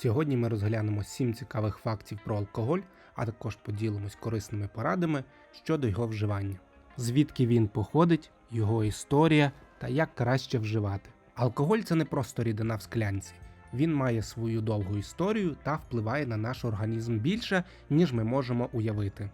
Сьогодні ми розглянемо 7 цікавих фактів про алкоголь, а також поділимось корисними порадами щодо його вживання. Звідки він походить, його історія та як краще вживати. Алкоголь це не просто рідина в склянці. Він має свою довгу історію та впливає на наш організм більше, ніж ми можемо уявити.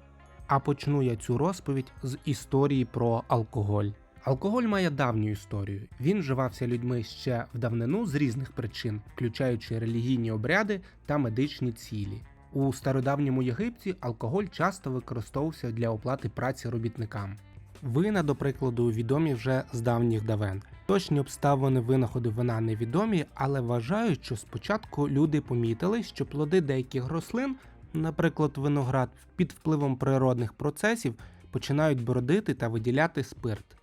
А почну я цю розповідь з історії про алкоголь. Алкоголь має давню історію. Він вживався людьми ще в давнину з різних причин, включаючи релігійні обряди та медичні цілі. У стародавньому Єгипті алкоголь часто використовувався для оплати праці робітникам. Вина, до прикладу, відомі вже з давніх давен. Точні обставини винаходу вина невідомі, але вважають, що спочатку люди помітили, що плоди деяких рослин, наприклад, виноград, під впливом природних процесів починають бродити та виділяти спирт.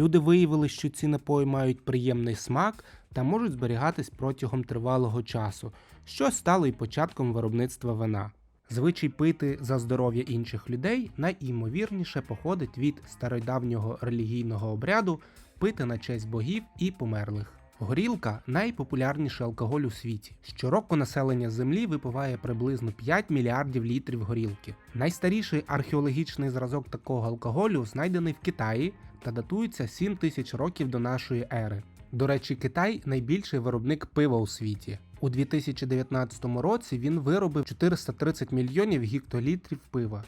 Люди виявили, що ці напої мають приємний смак та можуть зберігатись протягом тривалого часу, що стало і початком виробництва вина. Звичай пити за здоров'я інших людей найімовірніше походить від стародавнього релігійного обряду пити на честь богів і померлих. Горілка найпопулярніший алкоголь у світі. Щороку населення землі випиває приблизно 5 мільярдів літрів горілки. Найстаріший археологічний зразок такого алкоголю знайдений в Китаї та датується 7 тисяч років до нашої ери. До речі, Китай найбільший виробник пива у світі. У 2019 році він виробив 430 мільйонів гектолітрів пива.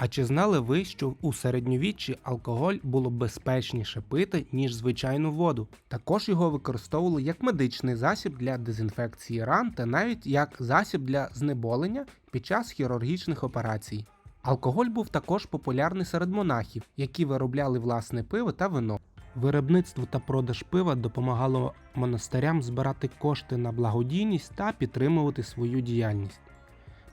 А чи знали ви, що у середньовіччі алкоголь було безпечніше пити, ніж звичайну воду? Також його використовували як медичний засіб для дезінфекції ран та навіть як засіб для знеболення під час хірургічних операцій. Алкоголь був також популярний серед монахів, які виробляли власне пиво та вино. Виробництво та продаж пива допомагало монастирям збирати кошти на благодійність та підтримувати свою діяльність.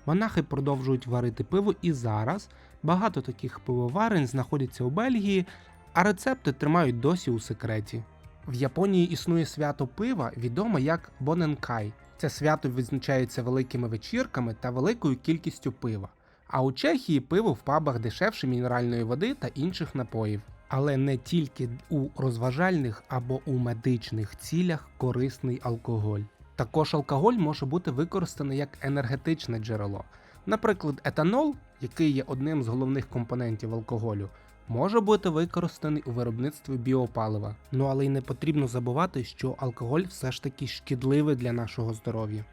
Монахи продовжують варити пиво і зараз. Багато таких пивоварень знаходяться у Бельгії, а рецепти тримають досі у секреті. В Японії існує свято пива, відоме як Боненкай. Це свято відзначається великими вечірками та великою кількістю пива. А у Чехії пиво в пабах дешевше мінеральної води та інших напоїв. Але не тільки у розважальних або у медичних цілях корисний алкоголь. Також алкоголь може бути використаний як енергетичне джерело. Наприклад, етанол, який є одним з головних компонентів алкоголю, може бути використаний у виробництві біопалива. Ну але й не потрібно забувати, що алкоголь все ж таки шкідливий для нашого здоров'я.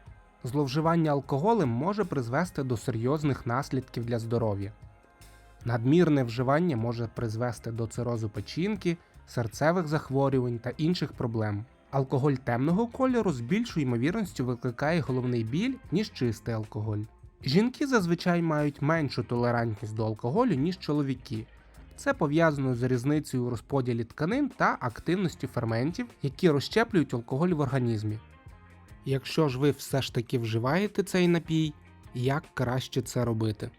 Зловживання алкоголем може призвести до серйозних наслідків для здоров'я. Надмірне вживання може призвести до цирозу печінки, серцевих захворювань та інших проблем. Алкоголь темного кольору з більшою ймовірністю викликає головний біль, ніж чистий алкоголь. Жінки зазвичай мають меншу толерантність до алкоголю, ніж чоловіки. Це пов'язано з різницею у розподілі тканин та активністю ферментів, які розщеплюють алкоголь в організмі. Якщо ж ви все ж таки вживаєте цей напій, як краще це робити?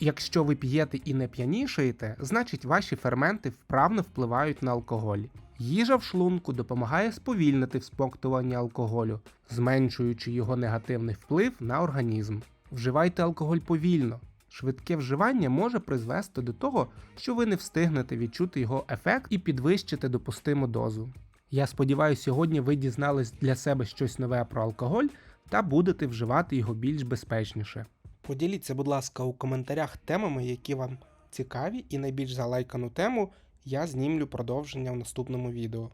Якщо ви п'єте і не п'янішаєте, значить ваші ферменти вправно впливають на алкоголь. Їжа в шлунку допомагає сповільнити всмоктування алкоголю, зменшуючи його негативний вплив на організм. Вживайте алкоголь повільно. Швидке вживання може призвести до того, що ви не встигнете відчути його ефект і підвищити допустиму дозу. Я сподіваюся, сьогодні ви дізнались для себе щось нове про алкоголь та будете вживати його більш безпечніше. Поділіться, будь ласка, у коментарях темами, які вам цікаві, і найбільш залайкану тему я знімлю продовження в наступному відео.